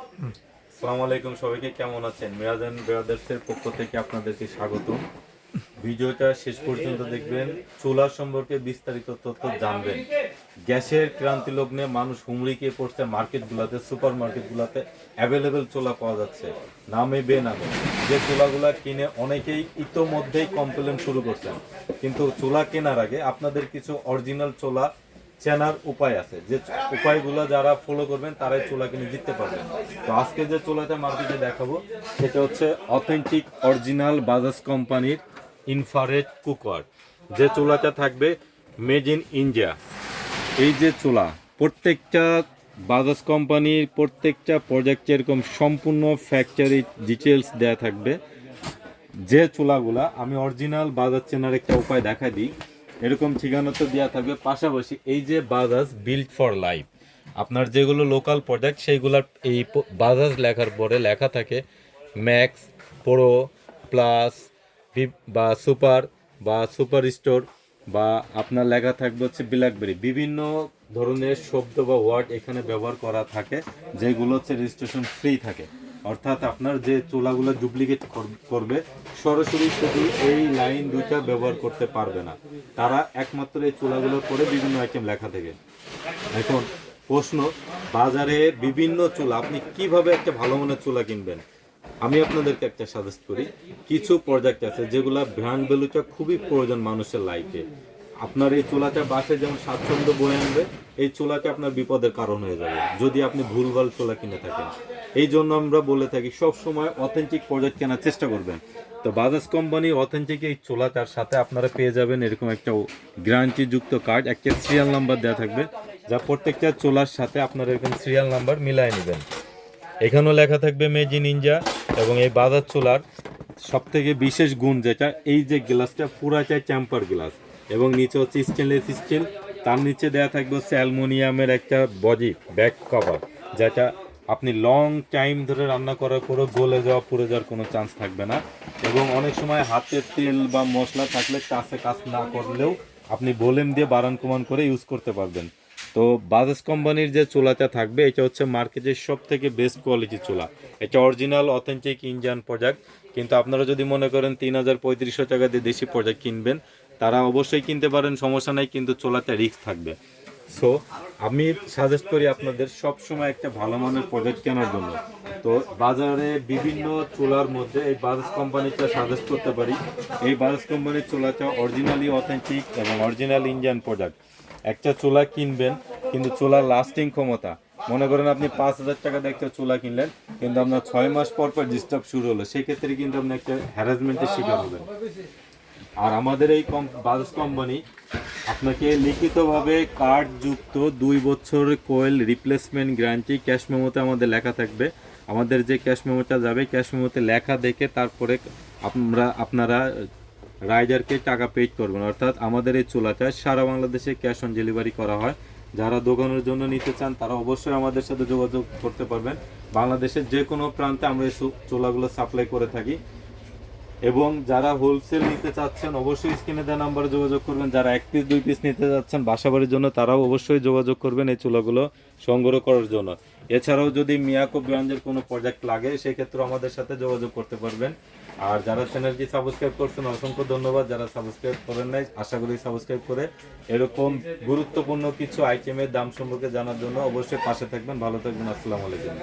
আসসালামু আলাইকুম, সবাইকে কেমন আছেন? মিরাজান ব্রাদার্সের পক্ষ থেকে আপনাদেরকে স্বাগতম। ভিডিওটা শেষ পর্যন্ত দেখবেন, চুলা সম্পর্কে বিস্তারিত তথ্য জানবেন। গ্যাসের ক্রান্তি লগ্নে মানুষ হুমড়িকে পড়ছে মার্কেটগুলোতে সুপার মার্কেটগুলোতে অ্যাভেলেবেল চুলা পাওয়া যাচ্ছে, নামে বে বেনামে। যে চুলাগুলা কিনে অনেকেই ইতোমধ্যেই কমপ্লেন শুরু করছেন। কিন্তু চুলা কেনার আগে আপনাদের কিছু অরিজিনাল চুলা চেনার উপায় আছে। যে উপায়গুলো যারা ফলো করবেন, তারাই চুলা কিনে জিততে পারবেন। তো আজকে যে চুলাটা মার্কেটে দেখাবো, সেটা হচ্ছে অথেন্টিক অরিজিনাল বাজাজ কোম্পানির ইনফারেট কুকার যে চোলাটা থাকবে মেড ইন ইন্ডিয়া এই যে চুলা, প্রত্যেকটা বাজাজ কোম্পানির প্রত্যেকটা প্রজেক্ট এরকম সম্পূর্ণ ফ্যাক্টরি ডিটেলস দেয়া থাকবে। যে চুলাগুলা, আমি অরিজিনাল বাজাজ চেনার একটা উপায় দেখা দিই। এরকম ঠিকানা তো দেওয়া থাকবে। পাশাপাশি এই যে বাজাজ বিল্ড ফর লাইফ আপনার যেগুলো লোকাল প্রোডাক্ট সেইগুলার এই বাজাজ লেখার পরে লেখা থাকে ম্যাক্স প্রো প্লাস বা সুপার বা সুপার স্টোর বা আপনার লেখা থাকবে হচ্ছে ব্ল্যাকবেরি বিভিন্ন ধরনের শব্দ বা ওয়ার্ড এখানে ব্যবহার করা থাকে, যেগুলো হচ্ছে রেজিস্ট্রেশন ফ্রি থাকে। অর্থাৎ আপনার যে চুলাগুলো ডুপ্লিকেট করবে, সরাসরি শুধু এই লাইন দুইটা ব্যবহার করতে পারবে না। তারা একমাত্র এই চুলাগুলো করে বিভিন্ন আইটেম লেখা থেকে। এখন প্রশ্ন, বাজারে বিভিন্ন চুলা, আপনি কীভাবে একটা ভালো মানের চুলা কিনবেন? আমি আপনাদেরকে একটা সাজেস্ট করি। কিছু প্রোডাক্ট আছে যেগুলা ব্র্যান্ড ভ্যালুটা খুবই প্রয়োজন মানুষের লাইফে আপনার এই চোলাটা বাসে যেমন স্বাচ্ছন্দ্য বয়ে আনবে, এই চোলাটা আপনার বিপদের কারণ হয়ে যাবে, যদি আপনি ভুলভাল চোলা কিনে থাকেন। এই জন্য আমরা বলে থাকি সব সময় অথেন্টিক প্রোডাক্ট কেনার চেষ্টা করবেন। তো বাজাজ কোম্পানি অথেন্টিক এই চুলাটার সাথে আপনারা পেয়ে যাবেন এরকম একটা গ্যারান্টি যুক্ত কার্ড একটা সিরিয়াল নাম্বার দেওয়া থাকবে, যা প্রত্যেকটা চোলার সাথে আপনারা এরকম সিরিয়াল নাম্বার মিলাই নেবেন। এখানেও লেখা থাকবে ইন ইন্ডিয়া এবং এই বাজার চোলার সব থেকে বিশেষ গুণ যেটা, এই যে গ্লাসটা পুরাটাই চ্যাম্পার গ্লাস। এবং নিচে হচ্ছে স্টেনলেস স্টিল তার নিচে দেওয়া থাকবে হচ্ছে অ্যালমোনিয়ামের একটা বডি ব্যাক কভার যেটা আপনি লং টাইম ধরে রান্না করার পরে গলে যাওয়া, পুড়ে যাওয়ার কোনো চান্স থাকবে না। এবং অনেক সময় হাতের তেল বা মশলা থাকলে কাছে কাজ না করলেও আপনি বোলেম দিয়ে বারান কমান করে ইউজ করতে পারবেন। তো বাজাজ কোম্পানির যে চুলাটা থাকবে, এটা হচ্ছে মার্কেটের সব থেকে বেস্ট কোয়ালিটি চুলা। এটা অরিজিনাল অথেন্টিক ইন্ডিয়ান প্রোডাক্ট কিন্তু আপনারা যদি মনে করেন তিন হাজার পঁয়ত্রিশশো টাকা দিয়ে দেশি প্রোডাক্ট কিনবেন তারা অবশ্যই কিনতে পারেন, সমস্যা নাই, কিন্তু চুলাতে রিস্ক থাকবে। সো আমি সাজেস্ট করি আপনাদের সব সময় একটা ভালো মানের প্রোডাক্ট কেনার জন্য। তো বাজারে বিভিন্ন চুলার মধ্যে এই বাজাজ কোম্পানিটা সাজেস্ট করতে পারি। এই বাজাজ কোম্পানির চুলাটা অরিজিনালি অথেন্টিক এবং অরিজিনাল ইন্ডিয়ান প্রোডাক্ট একটা চুলা কিনবেন, কিন্তু চুলার লাস্টিং ক্ষমতা। মনে করেন আপনি পাঁচ হাজার টাকা দিয়ে একটা চুলা কিনলেন, কিন্তু আপনার ছয় মাস পর পর ডিস্টার্ব শুরু হলো। সেক্ষেত্রে কিন্তু আপনি একটা হ্যারাসমেন্টের শিকার হবেন। আর আমাদের এই বাজাজ কোম্পানি আপনাকে লিখিতভাবে কার্ড যুক্ত দুই বছর কোয়েল রিপ্লেসমেন্ট গ্যারান্টি ক্যাশ মেমোতে আমাদের লেখা থাকবে। আমাদের যে ক্যাশ মেমোটা যাবে ক্যাশ মেমোতে লেখা দেখে তারপরে আমরা, আপনারা রাইডারকে টাকা পেড করবেন। অর্থাৎ আমাদের এই চুলাটা সারা বাংলাদেশে ক্যাশ অন ডেলিভারি করা হয়। যারা দোকানের জন্য নিতে চান, তারা অবশ্যই আমাদের সাথে যোগাযোগ করতে পারবেন। বাংলাদেশের যে কোনো প্রান্তে আমরা এই চুলাগুলো সাপ্লাই করে থাকি। এবং যারা হোলসেল নিতে চাচ্ছেন, অবশ্যই স্ক্রিনে দেওয়া নাম্বারে যোগাযোগ করবেন। যারা এক পিস দুই পিস নিতে যাচ্ছেন বাসাবাড়ির জন্য, তারাও অবশ্যই যোগাযোগ করবেন এই চুলাগুলো সংগ্রহ করার জন্য। এছাড়াও যদি মিয়াকো ব্র্যান্ডের কোনো প্রজেক্ট লাগে সেক্ষেত্রে আমাদের সাথে যোগাযোগ করতে পারবেন। আর যারা চ্যানেলটি সাবস্ক্রাইব করছেন, অসংখ্য ধন্যবাদ। যারা সাবস্ক্রাইব করেন নাই, আশা করি সাবস্ক্রাইব করে এরকম গুরুত্বপূর্ণ কিছু আইটেমের দাম সম্পর্কে জানার জন্য অবশ্যই পাশে থাকবেন। ভালো থাকবেন, আসসালামু আলাইকুম।